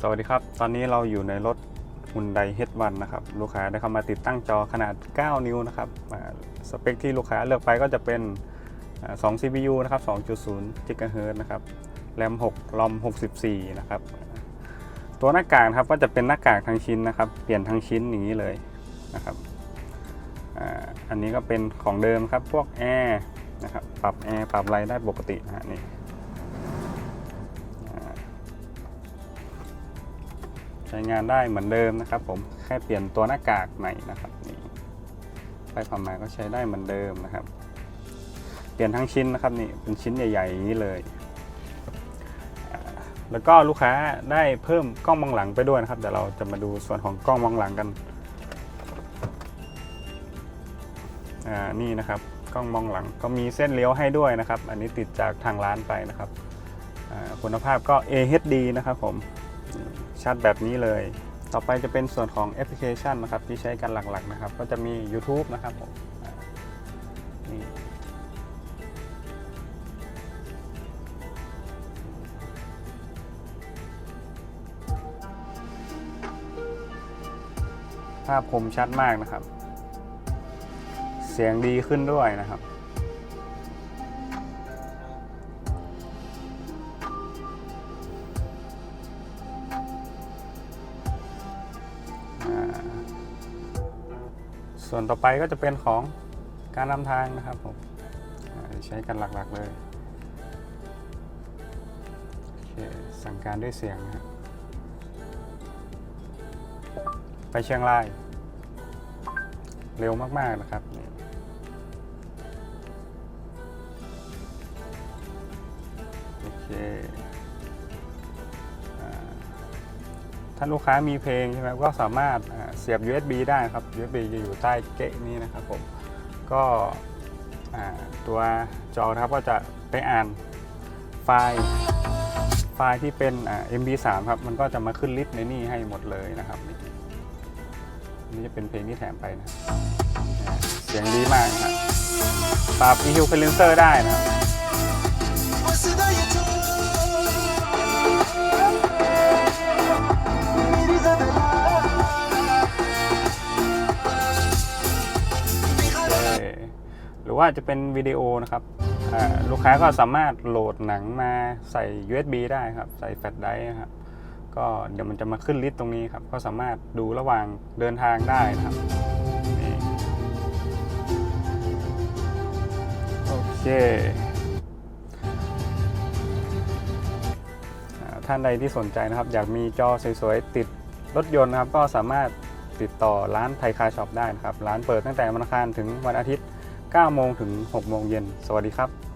สวัสดีครับ ตอนนี้เราอยู่ในรถ Hyundai H1 นะครับ ลูกค้าได้เข้ามาติดตั้งจอขนาด 9 นิ้วนะครับสเปคที่ลูกค้าเลือกไปก็จะเป็น 2 CPU นะครับ 2.0 GHz นะครับ แรม6รอม 64 นะครับ ตัวหน้ากากครับก็จะเป็นหน้ากากทั้งชิ้นนะครับ เปลี่ยนทั้งชิ้นอย่างนี้เลยนะครับ อันนี้ก็เป็นของเดิมครับ พวกแอร์นะครับ ปรับแอร์ ปรับอะไรได้ปกตินะฮะนี่ ใช้งานได้เหมือนเดิมนะครับ ผมแค่เปลี่ยนตัวหน้ากากใหม่นะครับนี่ไปความาก็ใช้ได้เหมือนเดิมนะครับ เปลี่ยนทั้งชิ้นนะครับนี่เป็นชิ้นใหญ่ๆอย่างนี้เลย แล้วก็ลูกค้าได้เพิ่มกล้องมองหลังไปด้วยนะครับเดี๋ยวเราจะมาดูส่วนของกล้องมองหลังกันอ่านี่นะครับกล้องมองหลังก็มีเส้นเลี้ยวให้ด้วยนะครับ อันนี้ติดจากทางร้านไปนะครับคุณภาพก็ AHD นะครับผม ชัดแบบนี้เลย ต่อไปจะเป็นส่วนของแอปพลิเคชันนะครับที่ใช้กันหลักๆนะครับ ก็จะมี YouTube นะครับผมนี่ภาพคมชัดมากนะครับ เสียงดีขึ้นด้วยนะครับ ส่วนต่อไปก็จะเป็นของการนำทางนะครับผมใช้กันหลักๆเลยเสั่งการด้วยเสียงนะครับไปเชียงราย เร็วมาก ๆ นะครับโอเค ถ้าลูกค้ามีเพลงใช่ไหมก็สามารถเสียบ USB ได้ครับ USB จะอยู่ใต้เกะนี้นะครับผมก็ตัวจอครับก็จะไปอ่านไฟล์ไฟล์ที่เป็น MB3 ครับ มันก็จะมาขึ้นลิสต์ในนี่ให้หมดเลยนะครับ นี่จะเป็นเพลงที่แถมไปนะ เสียงดีมากครับปรับ EQ Silencer ได้นะครับ หรือว่าจะเป็นวิดีโอนะครับลูกค้าก็สามารถโหลดหนังมาใส่ USB ได้ครับ ใส่แฟลชไดร์ครับ ก็เดี๋ยวมันจะมาขึ้นลิสต์ตรงนี้ครับ ก็สามารถดูระหว่างเดินทางได้นะครับโอเคท่านใดที่สนใจนะครับ อยากมีจอสวยๆติดรถยนต์นะครับ ก็สามารถ ติดต่อร้านไทยคาช็อปได้นะครับ ร้านเปิดตั้งแต่วันอังคารถึงวันอาทิตย์ 9 โมงถึง 6 โมงเย็น สวัสดีครับ